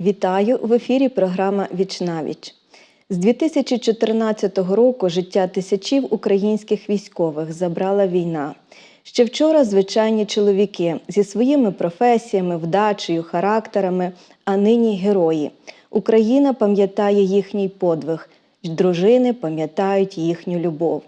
Вітаю в ефірі програма Вічнавіч. З 2014 року життя тисячів українських військових забрала війна. Ще вчора звичайні чоловіки зі своїми професіями, вдачею, характерами, а нині герої. Україна пам'ятає їхній подвиг, дружини пам'ятають їхню любов.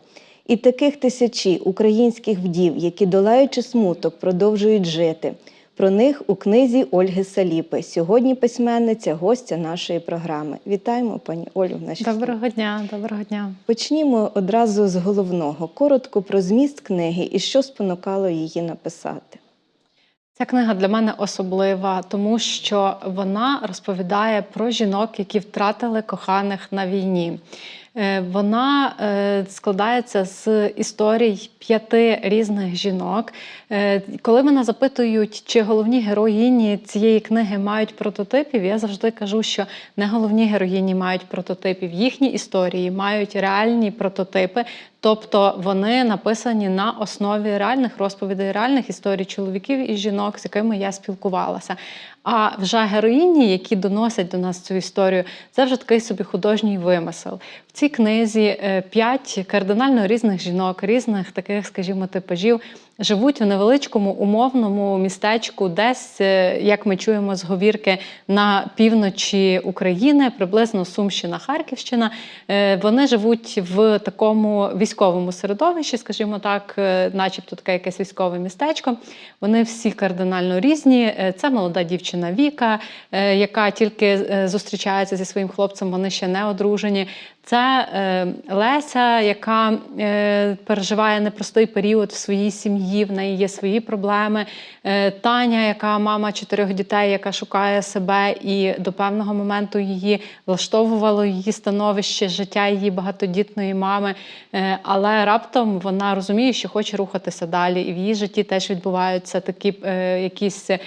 І таких тисячі українських вдів, які долаючи смуток, продовжують жити. Про них у книзі Ольги Саліпи. Сьогодні письменниця, гостя нашої програми. Вітаємо, пані Олю. в нашій Доброго дня, доброго дня. Почнімо одразу з головного. Коротко про зміст книги і що спонукало її написати. Ця книга для мене особлива, тому що вона розповідає про жінок, які втратили коханих на війні. Е, Вона е, складається з історій п'яти різних жінок. Е, Коли мене запитують, чи головні героїні цієї книги мають прототипів, я завжди кажу, що не головні героїні мають прототипів. Їхні історії мають реальні прототипи, тобто вони написані на основі реальних розповідей, реальних історій чоловіків і жінок, з якими я спілкувалася. А вже героїні, які доносять до нас цю історію, це вже такий собі художній вимисел. В цій книзі е, п'ять кардинально різних жінок, різних таких, скажімо, типажів. Живуть в невеличкому умовному містечку, десь, е, як ми чуємо з говірки, на півночі України, приблизно Сумщина, Харківщина. Е, Вони живуть в такому військовому середовищі, скажімо так, е, начебто таке якесь військове містечко. Вони всі кардинально різні. Це молода дівчина Віка, яка тільки зустрічається зі своїм хлопцем, вони ще не одружені. Це е, Леся, яка е, переживає непростий період в своїй сім'ї, в неї є свої проблеми. Е, Таня, яка мама чотирьох дітей, яка шукає себе, і до певного моменту її влаштовувало її становище, життя її багатодітної мами. Е, але раптом вона розуміє, що хоче рухатися далі, і в її житті теж відбуваються такі е, якісь е,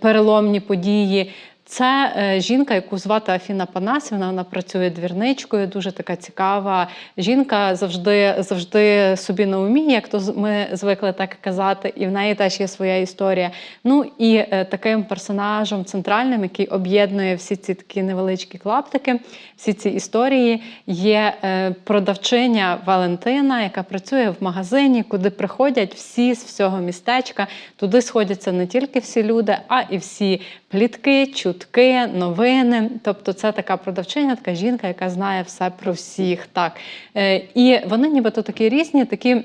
переломні події. Це е, жінка, яку звати Афіна Панасівна. Вона працює двірничкою, дуже така цікава жінка, завжди завжди собі на умі, як то ми звикли так казати, і в неї теж є своя історія. Ну і е, таким персонажем центральним, який об'єднує всі ці такі невеличкі клаптики, всі ці історії, є е, продавчиня Валентина, яка працює в магазині, куди приходять всі з всього містечка. Туди сходяться не тільки всі люди, а і всі плітки, чутки, новини. Тобто, це така продавчиня, така жінка, яка знає все про всіх. Так. Е, І вони нібито такі різні, такі.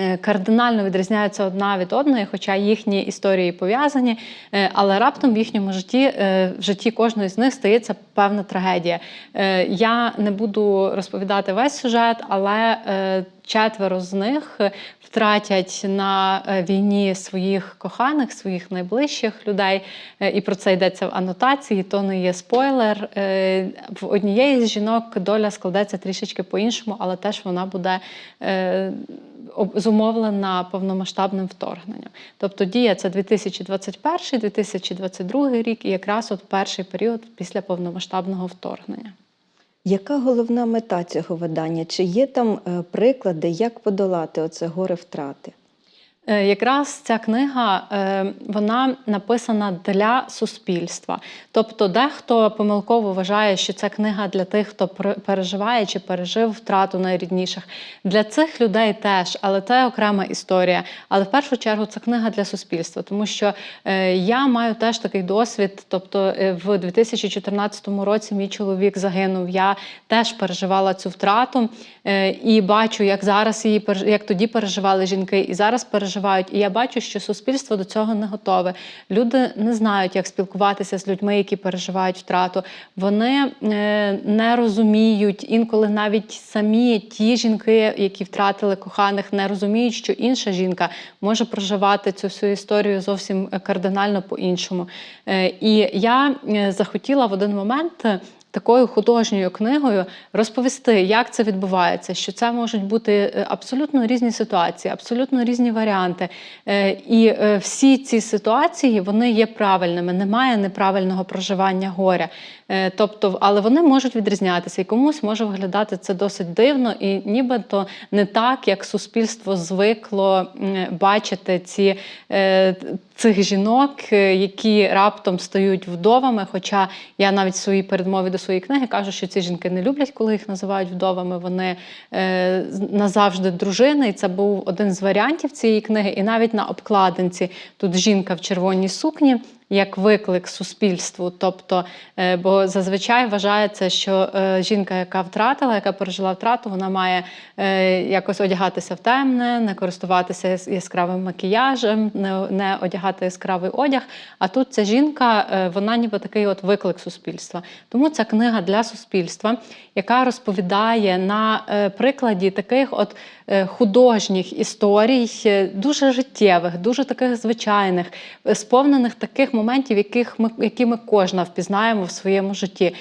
Е, Кардинально відрізняються одна від одної, хоча їхні історії пов'язані, е, але раптом в їхньому житті, е, в житті кожної з них стається певна трагедія. Я не буду розповідати весь сюжет, але четверо з них втратять на війні своїх коханих, своїх найближчих людей. І про це йдеться в анотації, то не є спойлер. В однієї з жінок доля складеться трішечки по-іншому, але теж вона буде. Зумовлена повномасштабним вторгненням. Тобто дія це 2021-2022 рік, і якраз от перший період після повномасштабного вторгнення. Яка головна мета цього видання? Чи є там е, приклади, як подолати оце горе втрати? Е, Якраз ця книга е, вона написана для суспільства. Тобто, дехто помилково вважає, що це книга для тих, хто переживає чи пережив втрату найрідніших. Для цих людей теж, але це окрема історія. Але в першу чергу це книга для суспільства, тому що е, я маю теж такий досвід. Тобто, в 2014 році мій чоловік загинув. Я теж переживала цю втрату і бачу, як зараз її як тоді переживали жінки, і зараз переживають. І я бачу, що суспільство до цього не готове. Люди не знають, як спілкуватися з людьми, які переживають втрату. Вони е, не розуміють інколи навіть самі ті жінки, які втратили коханих, не розуміють, що інша жінка може проживати цю всю історію зовсім кардинально по-іншому. Е, І я е, захотіла в один момент такою художньою книгою розповісти, як це відбувається, що це можуть бути е, абсолютно різні ситуації, абсолютно різні варіанти. Е, І е, всі ці ситуації вони є правильними. Немає неправильного проживання горя. Тобто, але вони можуть відрізнятися, і комусь може виглядати це досить дивно, і нібито не так, як суспільство звикло бачити ці цих жінок, які раптом стають вдовами. Хоча я навіть в своїй передмові до своєї книги кажуть, що ці жінки не люблять, коли їх називають вдовами. Вони е, назавжди дружини. І це був один з варіантів цієї книги. І навіть на обкладинці тут жінка в червоній сукні. Як виклик суспільству, тобто, е, бо зазвичай вважається, що е, жінка, яка втратила, яка пережила втрату, вона має е, якось одягатися в темне, не користуватися яскравим макіяжем, не, одягати яскравий одяг. А тут ця жінка, вона ніби такий от виклик суспільства. Тому ця книга для суспільства, яка розповідає на прикладі таких от художніх історій, дуже життєвих, дуже таких звичайних, сповнених таких моментів, яких ми, які ми кожна впізнаємо в своєму житті.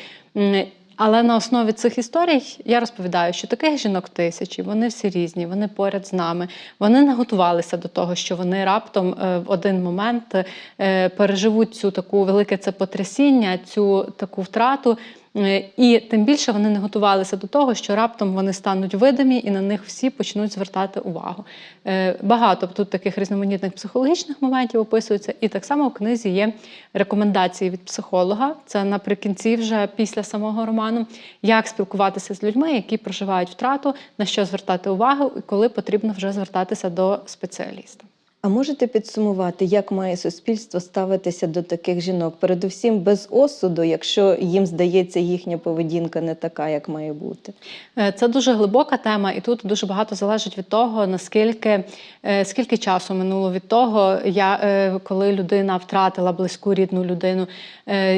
Але на основі цих історій я розповідаю, що таких жінок тисячі, вони всі різні, вони поряд з нами. Вони не готувалися до того, що вони раптом е, в один момент е, переживуть цю таку велике це потрясіння, цю таку втрату. Е, І тим більше вони не готувалися до того, що раптом вони стануть видимі і на них всі почнуть звертати увагу. Е, Багато тут таких різноманітних психологічних моментів описується, і так само в книзі є рекомендації від психолога. Це наприкінці, вже після самого роману, як спілкуватися з людьми, які проживають втрату, на що звертати увагу, і коли потрібно вже звертатися до спеціаліста. А можете підсумувати, як має суспільство ставитися до таких жінок? Передусім без осуду, якщо їм здається їхня поведінка не така, як має бути. Е, Це дуже глибока тема, і тут дуже багато залежить від того, наскільки е, скільки часу минуло від того, я, е, коли людина втратила близьку рідну людину.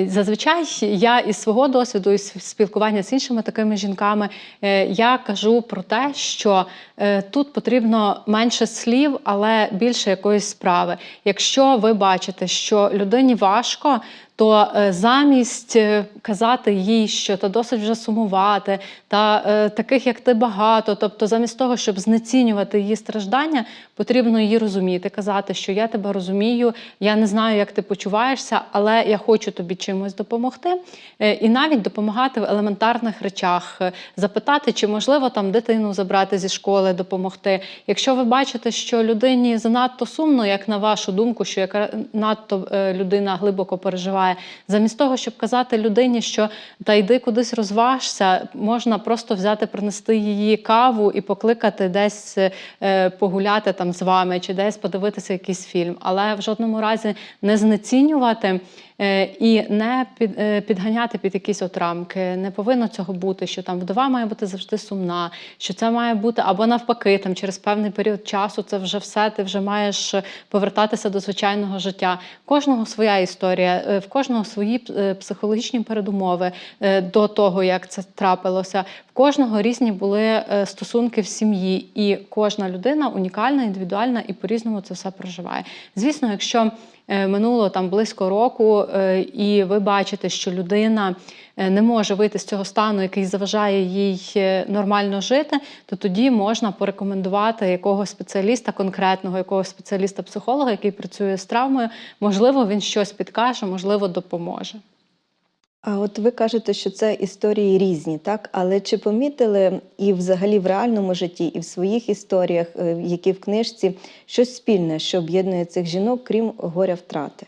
Зазвичай я із свого досвіду, із спілкування з іншими такими жінками, я кажу про те, що тут потрібно менше слів, але більше якоїсь справи. Якщо ви бачите, що людині важко, то е, замість е, казати їй, що та досить вже сумувати, та е, таких як ти багато, тобто замість того, щоб знецінювати її страждання, потрібно її розуміти, казати, що я тебе розумію, я не знаю, як ти почуваєшся, але я хочу тобі чимось допомогти. І навіть допомагати в елементарних речах, запитати, чи можливо там дитину забрати зі школи, допомогти. Якщо ви бачите, що людині занадто сумно, як на вашу думку, що яка надто людина глибоко переживає, замість того, щоб казати людині, що та йди кудись розважся, можна просто взяти, принести її каву і покликати десь е, погуляти там з вами, чи десь подивитися якийсь фільм, але в жодному разі не знецінювати. Е, І не під, е, підганяти під якісь от рамки. Не повинно цього бути, що там вдова має бути завжди сумна, що це має бути або навпаки, там через певний період часу це вже все, ти вже маєш повертатися до звичайного життя. Кожного своя історія, е, в кожного свої психологічні передумови до того, як це трапилося. В кожного різні були стосунки в сім'ї, і кожна людина унікальна, індивідуальна і по-різному це все проживає. Звісно, якщо минуло там близько року, е, і ви бачите, що людина е, не може вийти з цього стану, який заважає їй е, нормально жити, то тоді можна порекомендувати якогось спеціаліста, конкретного якогось спеціаліста-психолога, який працює з травмою. Можливо, він щось підкаже, можливо, допоможе. А от ви кажете, що це історії різні, так? Але чи помітили і взагалі в реальному житті, і в своїх історіях, е, які в книжці, щось спільне, що об'єднує цих жінок, крім горя втрати?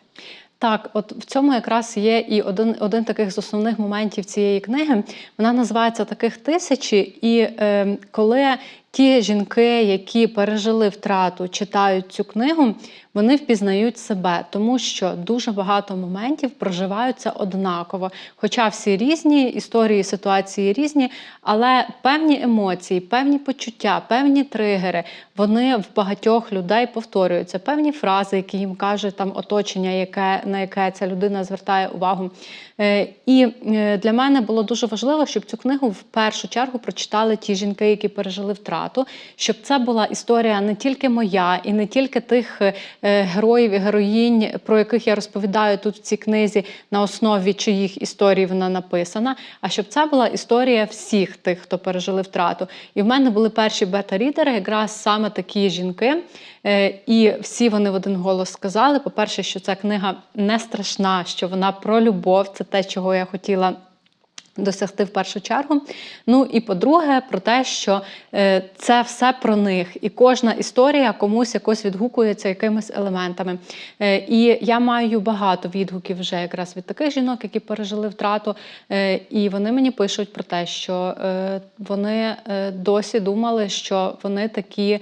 Так, от в цьому якраз є і один, один таких з основних моментів цієї книги. Вона називається Таких тисячі. І е, коли ті жінки, які пережили втрату, читають цю книгу, вони впізнають себе, тому що дуже багато моментів проживаються однаково. Хоча всі різні, історії, ситуації різні, але певні емоції, певні почуття, певні тригери, вони в багатьох людей повторюються. Певні фрази, які їм каже там оточення, яке, на яке ця людина звертає увагу. Е, І е, для мене було дуже важливо, щоб цю книгу в першу чергу прочитали ті жінки, які пережили втрату. Втрату, щоб це була історія не тільки моя і не тільки тих е, героїв і героїнь, про яких я розповідаю тут в цій книзі, на основі чиїх історій вона написана, а щоб це була історія всіх тих, хто пережили втрату. І в мене були перші бета-рідери, якраз саме такі жінки. Е, І всі вони в один голос сказали: по-перше, що ця книга не страшна, що вона про любов, це те, чого я хотіла. Досягти в першу чергу. Ну і по-друге, про те, що е, це все про них, і кожна історія комусь якось відгукується якимись елементами. Е, і я маю багато відгуків вже якраз від таких жінок, які пережили втрату. Е, і вони мені пишуть про те, що вони досі думали, що вони такі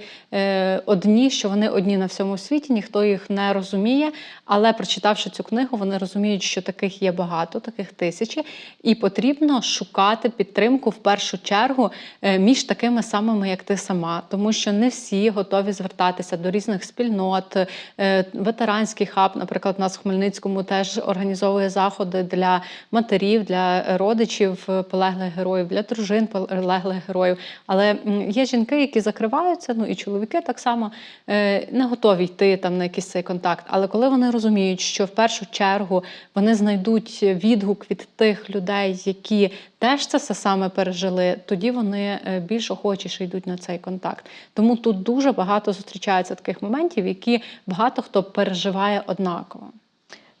одні, що вони одні на всьому світі, ніхто їх не розуміє. Але прочитавши цю книгу, вони розуміють, що таких є багато, таких тисячі, і потрібно шукати підтримку в першу чергу е, між такими самими, як ти сама, тому що не всі готові звертатися до різних спільнот. Е, Ветеранський хаб, наприклад, у нас в Хмельницькому теж організовує заходи для матерів, для родичів полеглих героїв, для дружин полеглих героїв. Але є жінки, які закриваються, ну і чоловіки так само е, не готові йти там на якийсь цей контакт. Але коли вони розуміють, що в першу чергу вони знайдуть відгук від тих людей, які теж це все саме пережили, тоді вони е, більш охочіше йдуть на цей контакт. Тому тут дуже багато зустрічається таких моментів, які багато хто переживає однаково.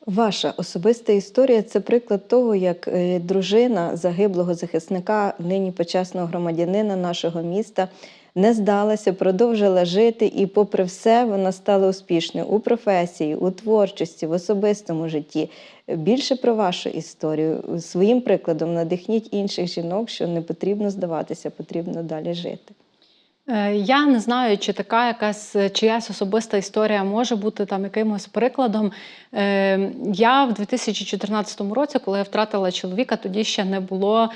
Ваша особиста історія це приклад того, як е, дружина загиблого захисника, нині почесного громадянина нашого міста, не здалася, продовжила жити, і, попри все, вона стала успішною у професії, у творчості, в особистому житті. Більше про вашу історію своїм прикладом надихніть інших жінок, що не потрібно здаватися, потрібно далі жити. Е, Я не знаю, чи така якась е, чиясь особиста історія може бути там якимось прикладом. Е, Я в 2014 році, коли я втратила чоловіка, тоді ще не було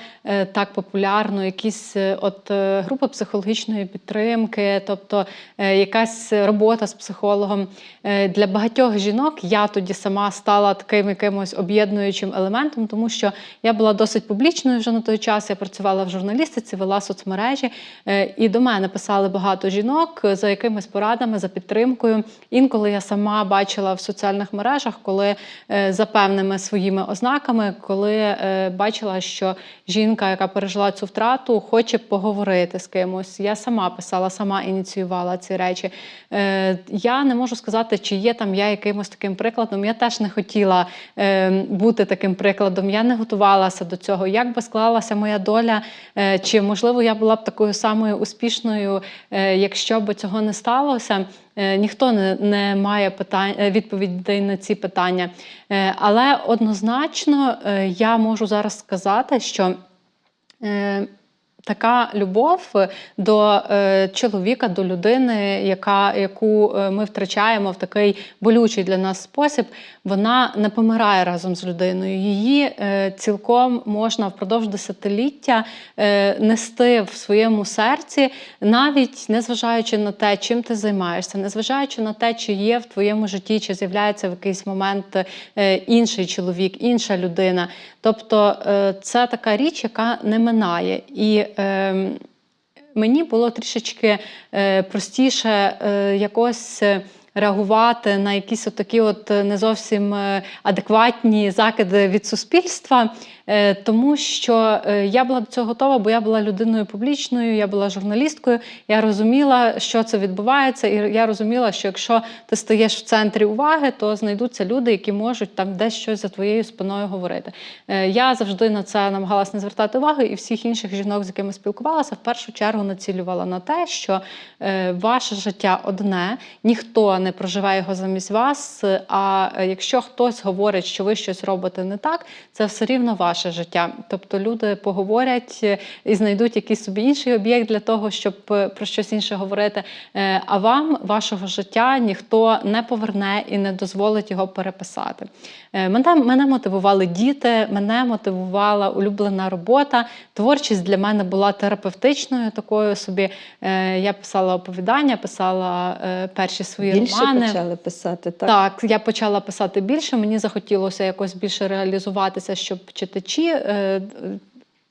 так популярно якісь от групи психологічної підтримки, тобто якась робота з психологом. Для багатьох жінок я тоді сама стала таким якимось об'єднуючим елементом, тому що я була досить публічною вже на той час. Я працювала в журналістиці, вела соцмережі, і до мене писали багато жінок за якимись порадами, за підтримкою. Інколи я сама бачила в соціальних мережах, коли е, за певними своїми ознаками, коли е, бачила, що жінка, яка пережила цю втрату, хоче поговорити з кимось. Я сама писала, сама ініціювала ці речі. Е, Я не можу сказати, чи є там я якимось таким прикладом. Я теж не хотіла е, бути таким прикладом. Я не готувалася до цього. Як би склалася моя доля, е, чи можливо я була б такою самою успішною, е, якщо б цього не сталося. Е, Ніхто не, не має питань е, відповідей на ці питання. Але однозначно я можу зараз сказати, що така любов до е, чоловіка, до людини, яка, яку е, ми втрачаємо в такий болючий для нас спосіб, вона не помирає разом з людиною. Її е, цілком можна впродовж десятиліття е, нести в своєму серці, навіть незважаючи на те, чим ти займаєшся, незважаючи на те, чи є в твоєму житті, чи з'являється в якийсь момент е, інший чоловік, інша людина. Тобто е, це така річ, яка не минає. І е, мені було трішечки е, простіше е, якось. е, Реагувати на якісь такі от не зовсім адекватні закиди від суспільства, тому що е, я була до цього готова, бо я була людиною публічною, я була журналісткою. Я розуміла, що це відбувається, і я розуміла, що якщо ти стаєш в центрі уваги, то знайдуться люди, які можуть там десь щось за твоєю спиною говорити. Е, Я завжди на це намагалася не звертати уваги, і всіх інших жінок, з якими спілкувалася, в першу чергу націлювала на те, що е, ваше життя одне, ніхто не проживає його замість вас. А е, якщо хтось говорить, що ви щось робите не так, це все рівно ваше життя. Тобто люди поговорять е, і знайдуть якийсь собі інший об'єкт для того, щоб е, про щось інше говорити. Е, А вам вашого життя ніхто не поверне і не дозволить його переписати. Мене, мене мотивували діти, мене мотивувала улюблена робота. Творчість для мене була терапевтичною такою собі. Я писала оповідання, писала перші свої Більше романи. почали писати, так? Так, я почала писати більше. Мені захотілося якось більше реалізуватися, щоб читачі е,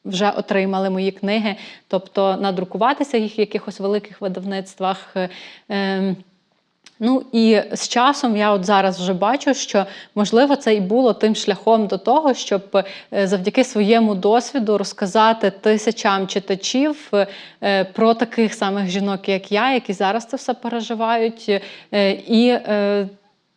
вже отримали мої книги, тобто надрукуватися їх в якихось великих видавництвах. е, ем, Ну і з часом я от зараз вже бачу, що можливо це і було тим шляхом до того, щоб е, завдяки своєму досвіду розказати тисячам читачів про таких самих жінок, як я, які зараз це все переживають. І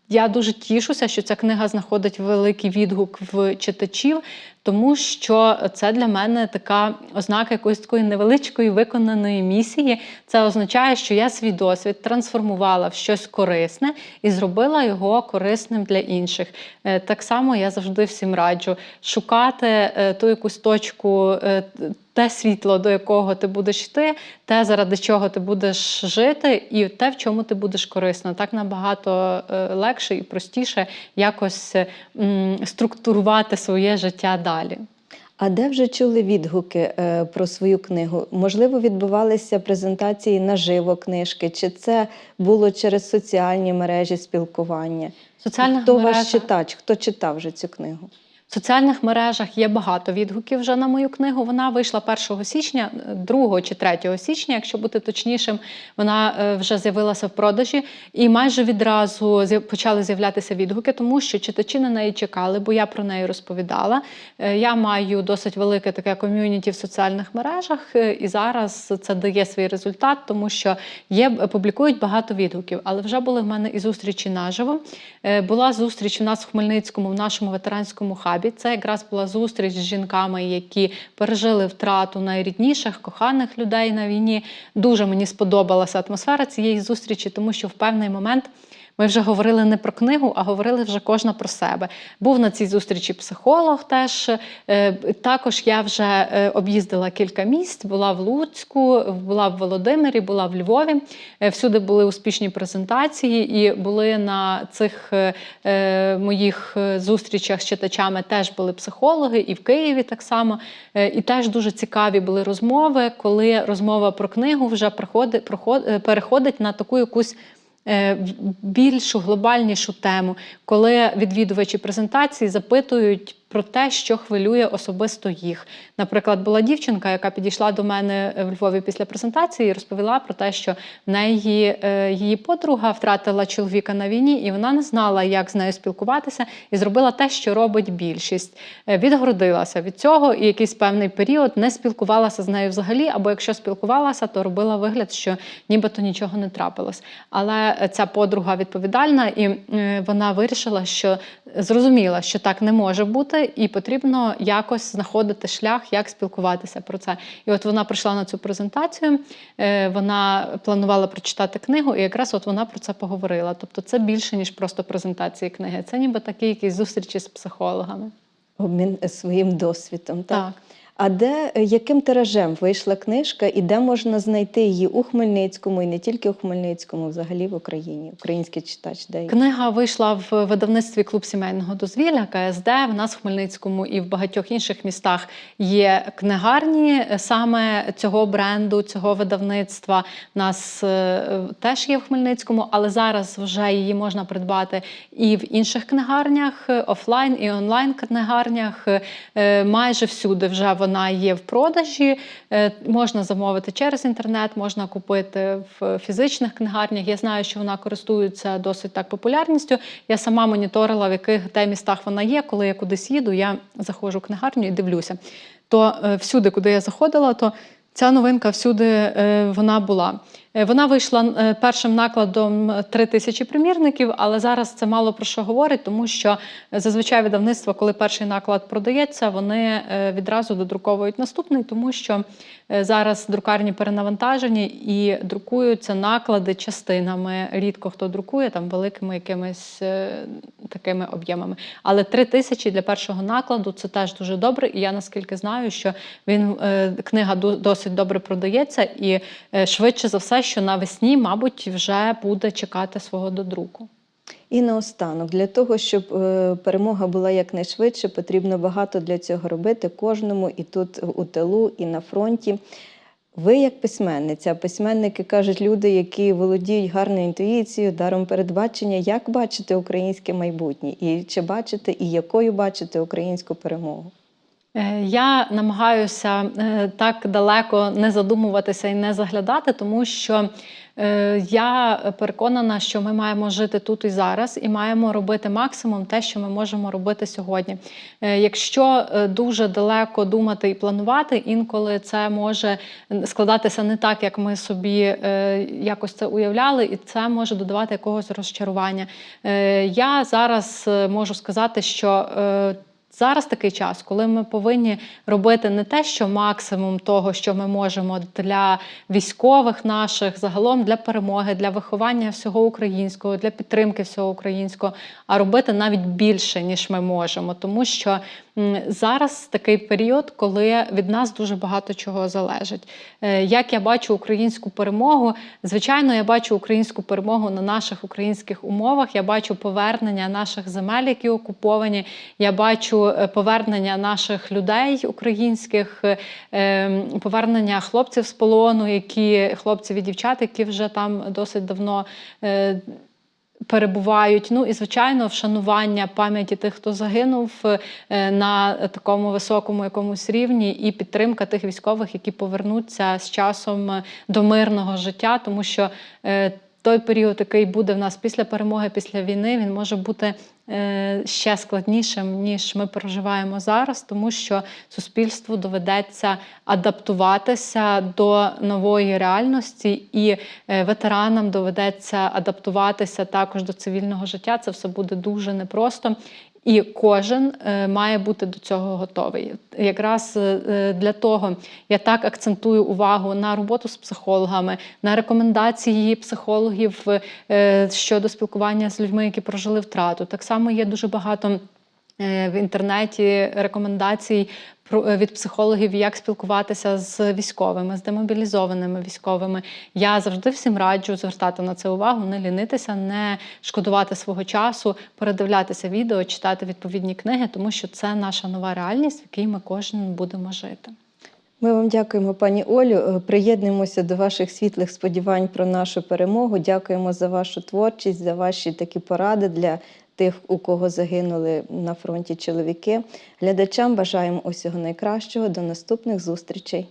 я дуже тішуся, що ця книга знаходить великий відгук в читачів, тому що це для мене така ознака якоїсь такої невеличкої виконаної місії. Це означає, що я свій досвід трансформувала в щось корисне і зробила його корисним для інших. Е, Так само я завжди всім раджу шукати е, ту якусь точку. е, те світло, до якого ти будеш йти, те, заради чого ти будеш жити, і те, в чому ти будеш корисна. Так набагато легше і простіше якось структурувати своє життя далі. А де вже чули відгуки е, про свою книгу? Можливо, відбувалися презентації наживо книжки, чи це було через соціальні мережі спілкування? Соціальна хто Хто ваш читач? Хто читав вже цю книгу? В соціальних мережах є багато відгуків вже на мою книгу. Вона вийшла 1 січня, 2 чи 3 січня, якщо бути точнішим, вона е, вже з'явилася в продажі, і майже відразу почали з'являтися відгуки, тому що читачі на неї чекали, бо я про неї розповідала. Е, Я маю досить велике таке ком'юніті в соціальних мережах, е, і зараз це дає свій результат, тому що є публікують багато відгуків. Але вже були в мене і зустрічі наживо. Е, Була зустріч у нас в Хмельницькому, в нашому ветеранському хабі. Це якраз була зустріч з жінками, які пережили втрату найрідніших, коханих людей на війні. Дуже мені сподобалася атмосфера цієї зустрічі, тому що в певний момент. Ми вже говорили не про книгу, а говорили вже кожна про себе. Був на цій зустрічі психолог теж. Е, Також я вже е, об'їздила кілька місць, була в Луцьку, була в Володимирі, була в Львові. Е, Всюди були успішні презентації, і були на цих моїх зустрічах з читачами теж були психологи, і в Києві так само. І теж дуже цікаві були розмови, коли розмова про книгу вже переходить на таку якусь більшу глобальнішу тему, коли відвідувачі презентації запитують про те, що хвилює особисто їх. Наприклад, була дівчинка, яка підійшла до мене в Львові після презентації і розповіла про те, що в неї е, її подруга втратила чоловіка на війні, і вона не знала, як з нею спілкуватися, і зробила те, що робить більшість. Е, Відгородилася від цього і якийсь певний період не спілкувалася з нею взагалі, або якщо спілкувалася, то робила вигляд, що нібито нічого не трапилось. Але е, ця подруга відповідальна, і е, вона вирішила, що зрозуміла, що так не може бути, і потрібно якось знаходити шлях, як спілкуватися про це. І от вона прийшла на цю презентацію, е, вона планувала прочитати книгу, і якраз от вона про це поговорила. Тобто, це більше ніж просто презентації книги. Це ніби такі якісь зустрічі з психологами. Обмін своїм досвідом. Так? Так. А де е, яким тиражем вийшла книжка, і де можна знайти її у Хмельницькому, і не тільки у Хмельницькому, взагалі в Україні? Український читач, де її? Книга вийшла в видавництві клуб сімейного дозвілля КСД. В нас в Хмельницькому і в багатьох інших містах є книгарні саме цього бренду, цього видавництва. У нас е, теж є в Хмельницькому, але зараз вже її можна придбати і в інших книгарнях, е, офлайн і онлайн книгарнях. Е, Майже всюди вже вона є в продажі. Е, Можна замовити через інтернет, можна купити в фізичних книгарнях. Я знаю, що вона користується досить так популярністю. Я сама моніторила, в яких де містах вона є. Коли я кудись їду, я заходжу в книгарню і дивлюся. То е, всюди, куди я заходила, то ця новинка всюди е, вона була. Е, Вона вийшла е, першим накладом 3 тисячі примірників, але зараз це мало про що говорить, тому що зазвичай видавництво, коли перший наклад продається, вони е, відразу додруковують наступний, тому що е, зараз друкарні перенавантажені і друкуються наклади частинами. Рідко хто друкує там великими якимись е, такими об'ємами. Але 3 тисячі для першого накладу це теж дуже добре. І я наскільки знаю, що він е, книга досить добре продається, і е, швидше за все, що навесні, мабуть, вже буде чекати свого додруку. І наостанок, для того, щоб е, перемога була якнайшвидше, потрібно багато для цього робити кожному і тут у тилу, і на фронті. Ви як письменниця, письменники кажуть люди, які володіють гарною інтуїцією, даром передбачення, як бачите українське майбутнє, і чи бачите, і якою бачите українську перемогу? Е, Я намагаюся е, так далеко не задумуватися і не заглядати, тому що е, я переконана, що ми маємо жити тут і зараз, і маємо робити максимум те, що ми можемо робити сьогодні. Якщо дуже далеко думати і планувати, інколи це може складатися не так, як ми собі якось це уявляли, і це може додавати якогось розчарування. Я зараз можу сказати, що Зараз такий час, коли ми повинні робити не те, що максимум того, що ми можемо для військових наших, загалом для перемоги, для виховання всього українського, для підтримки всього українського, а робити навіть більше, ніж ми можемо. Тому що зараз такий період, коли від нас дуже багато чого залежить. Е, Як я бачу українську перемогу, звичайно, я бачу українську перемогу на наших українських умовах. Я бачу повернення наших земель, які окуповані. Я бачу е, повернення наших людей українських, е, ем, повернення хлопців з полону, які хлопців і дівчат, які вже там досить давно. Перебувають, ну і звичайно, вшанування пам'яті тих, хто загинув е, на такому високому якомусь рівні, і підтримка тих військових, які повернуться з часом е, до мирного життя, тому що е, той період, який буде в нас після перемоги, після війни, він може бути е, ще складнішим, ніж ми проживаємо зараз, тому що суспільству доведеться адаптуватися до нової реальності, і е, ветеранам доведеться адаптуватися також до цивільного життя. Це все буде дуже непросто. І кожен е, має бути до цього готовий. Якраз е, для того я так акцентую увагу на роботу з психологами, на рекомендації психологів е, щодо спілкування з людьми, які прожили втрату. Так само є дуже багато е, в інтернеті рекомендацій е, від психологів, як спілкуватися з військовими, з демобілізованими військовими. Я завжди всім раджу звертати на це увагу, не лінитися, не шкодувати свого часу, передивлятися відео, читати відповідні книги, тому що це наша нова реальність, в якій ми кожен будемо жити. Ми вам дякуємо, пані Олю. Е, Приєднуємося до ваших світлих сподівань про нашу перемогу. Дякуємо за вашу творчість, за ваші такі поради для тих, у кого загинули на фронті чоловіки. Глядачам бажаємо усього найкращого. До наступних зустрічей.